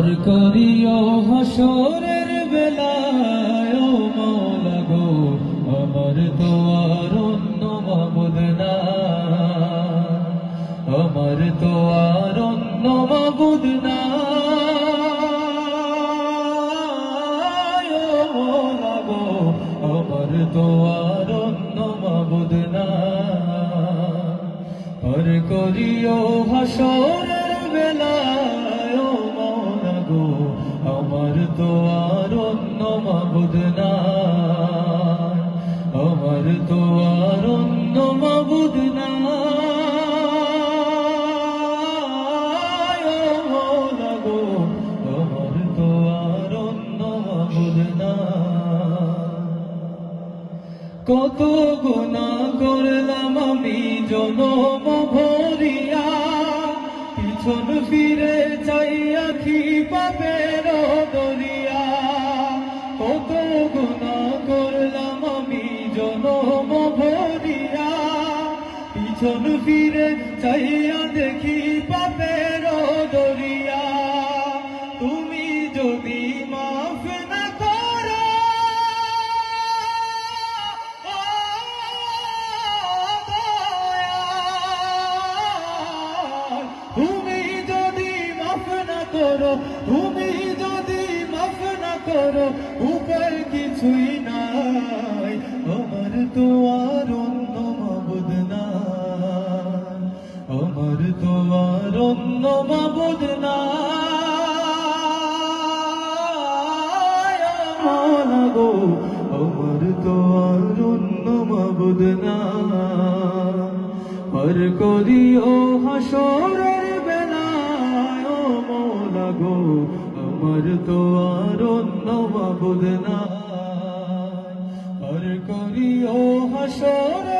হর করিও হাসরের বেলায় মৌলা গো, আমার তো আর অন্য মাবুদ না আমার তো আর অন্য মাবুদ না আমার তো করিও হাসরের বেলায় তো আর অন্য মাবুদ না আমার তো আর অন্য মাবুদ না কত গুণা করলাম আমি, জনম ভরিয়া। পিছন ফিরে চাইয়া দেখি পাপের দরিয়া। তুমি যদি মাফ না করো তুমি যদি মাফ না করো, তুমি যদি মাফ না করো উপর কিছুই নাই। আমার তো অন্য মাবুদ গো আমার তো আর অন্য মাবুদ না হর করিও হাসরের বেলায় ও মৌলা আমার তো আর অন্য মাবুদ না হর করিও হাসরের